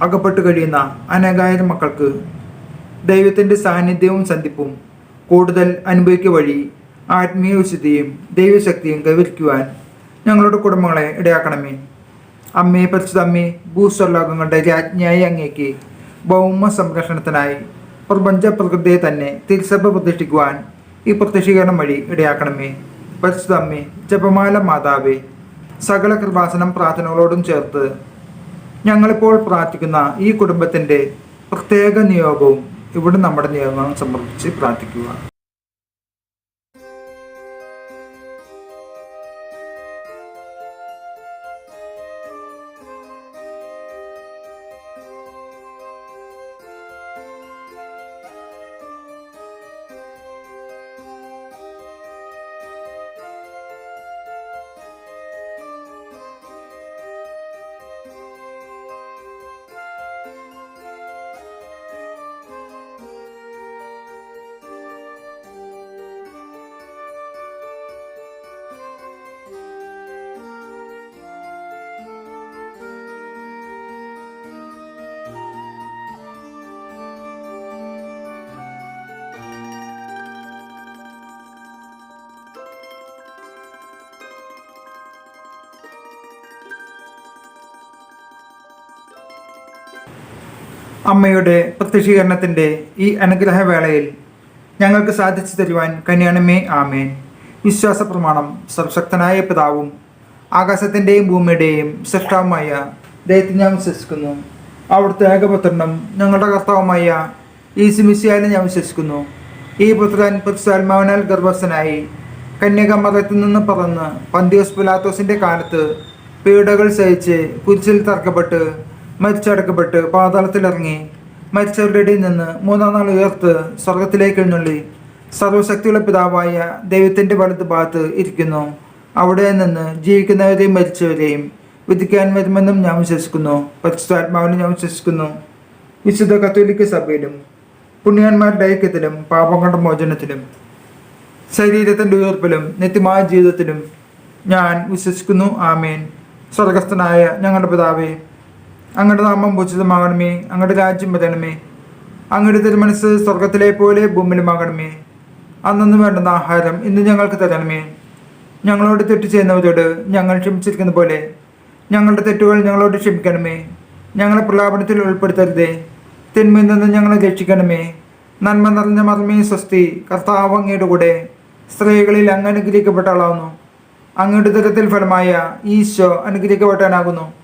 അകപ്പെട്ടു കഴിയുന്ന അനേകായിരം മക്കൾക്ക് ദൈവത്തിന്റെ സാന്നിധ്യവും സന്ധിപ്പും കൂടുതൽ അനുഭവിക്കുക വഴി ആത്മീയ വിശുദ്ധിയും ദൈവശക്തിയും കൈവരിക്കുവാൻ ഞങ്ങളുടെ കുടുംബങ്ങളെ ഇടയാക്കണമേ. അമ്മേ പരിശുദ്ധ അമ്മേ ഭൂസ്വർലോകങ്ങളുടെ രാജ്ഞിയായി അങ്ങേക്ക് ഭൗമ സംരക്ഷണത്തിനായി പ്രപഞ്ച പ്രകൃതിയെ തന്നെ തിരുസഭ പ്രതിഷ്ഠിക്കുവാൻ ഈ പ്രത്യക്ഷീകരണം വഴി ഇടയാക്കണമേ. പരിശുദ്ധ അമ്മേ ജപമാല മാതാവേ സകല കൃപാസനം പ്രാർത്ഥനകളോടും ചേർത്ത് ഞങ്ങളിപ്പോൾ പ്രാർത്ഥിക്കുന്ന ഈ കുടുംബത്തിന്റെ പ്രത്യേക നിയോഗവും ഇവിടെ നമ്മുടെ നിയോഗം സമർപ്പിച്ച് പ്രാർത്ഥിക്കുക. അമ്മയുടെ പ്രത്യക്ഷീകരണത്തിന്റെ ഈ അനുഗ്രഹവേളയിൽ ഞങ്ങൾക്ക് സാധിച്ചു തരുവാൻ കന്യാണമേ ആമേൻ. വിശ്വാസ പ്രമാണം സർവശക്തനായ പിതാവും ആകാശത്തിന്റെയും ഭൂമിയുടെയും സൃഷ്ടാവുമായ ദൈവത്തിൽ ഞാൻ വിശ്വസിക്കുന്നു. അവിടുത്തെ ഏകപുത്രനും ഞങ്ങളുടെ കർത്താവുമായ ഈ സിമിസിയാലും ഞാൻ വിശ്വസിക്കുന്നു. ഈ പുത്രൻ പുരുഷാത്മാവിനാൽ ഗർഭസ്ഥനായി കന്യകമറത്തിൽ നിന്ന് പറന്ന് പന്തിയോസ് പിലാത്തോസിന്റെ കാലത്ത് പീഡകൾ സഹിച്ച് കുരിശിൽ തറക്കപ്പെട്ട് മരിച്ചടക്കപ്പെട്ട് പാതാളത്തിലിറങ്ങി മരിച്ചവരുടെ ഇടയിൽ നിന്ന് മൂന്നാം നാൾ ഉയർത്ത് സ്വർഗത്തിലേക്ക് എഴുന്നള്ളി. സർവശക്തിയുള്ള പിതാവായ ദൈവത്തിന്റെ വലത് ഭാഗത്ത് ഇരിക്കുന്നു. അവിടെ നിന്ന് ജീവിക്കുന്നവരെയും മരിച്ചവരെയും വിധിക്കാൻ വരുമെന്നും ഞാൻ വിശ്വസിക്കുന്നു. പരിശുദ്ധാത്മാവിനും ഞാൻ വിശ്വസിക്കുന്നു. വിശുദ്ധ കത്തോലിക്ക സഭയിലും പുണ്യന്മാരുടെ ഐക്യത്തിലും പാപങ്ങളുടെ മോചനത്തിലും ശരീരത്തിന്റെ ഉയർപ്പിലും നിത്യമായ ജീവിതത്തിലും ഞാൻ വിശ്വസിക്കുന്നു. ആമേൻ. സ്വർഗസ്ഥനായ ഞങ്ങളുടെ പിതാവേ അങ്ങയുടെ നാമം പൂജിതമാകണമേ അങ്ങയുടെ രാജ്യം വരണമേ. അങ്ങയുടെ തിരുമനസ് സ്വർഗത്തിലെ പോലെ ഭൂമിയിലുമാകണമേ അന്നു വേണ്ടുന്ന ആഹാരം ഇന്ന് ഞങ്ങൾക്ക് തരണമേ. ഞങ്ങളോട് തെറ്റ് ചെയ്യുന്നവരോട് ഞങ്ങൾ ക്ഷമിച്ചിരിക്കുന്ന പോലെ ഞങ്ങളുടെ തെറ്റുകൾ ഞങ്ങളോട് ക്ഷമിക്കണമേ. ഞങ്ങളെ പ്രലാപനത്തിൽ ഉൾപ്പെടുത്തരുതേ. തിന്മയിൽ നിന്ന് ഞങ്ങളെ രക്ഷിക്കണമേ. നന്മ നിറഞ്ഞ മർമ്മേ സ്വസ്തി കർത്താവ് അങ്ങയുടെ കൂടെ. സ്ത്രീകളിൽ അങ്ങ് അനുഗ്രഹിക്കപ്പെട്ട ആളാവുന്നു. അങ്ങയുടെ തരത്തിൽ ഫലമായ ഈശോ അനുഗ്രഹിക്കപ്പെട്ടാനാകുന്നു